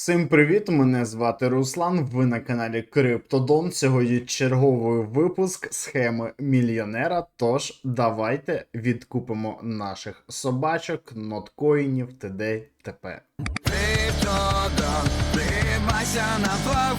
Всім привіт! Мене звати Руслан. Ви на каналі Криптодон. Сьогодні черговий випуск схеми мільйонера. Тож давайте відкупимо наших собачок, ноткоїнів, т.д. т.п. Криптодон.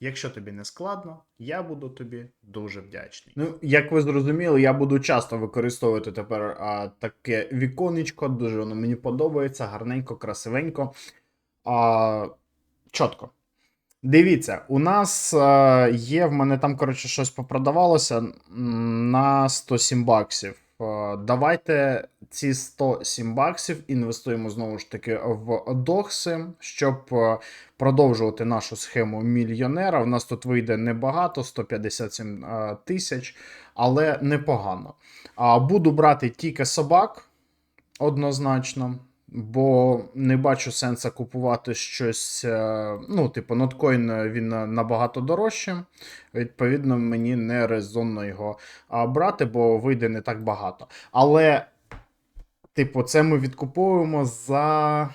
Якщо тобі не складно, я буду тобі дуже вдячний. Ну, як ви зрозуміли, я буду часто використовувати тепер а, таке віконечко, дуже воно мені подобається, гарненько, красивенько. А, чітко. Дивіться, у нас а, є в мене там, коротше, щось попродавалося на 107 баксів. А, Давайте ці 107 баксів інвестуємо знову ж таки в докси, щоб продовжувати нашу схему мільйонера. У нас тут вийде небагато, 157 тисяч, але непогано. А, Буду брати тільки собак однозначно. Бо не бачу сенсу купувати щось. е, Ну, типу, ноткоін е, він е, набагато дорожче. Відповідно, мені не резонно його брати, бо вийде не так багато. Але, типу, це ми відкуповуємо за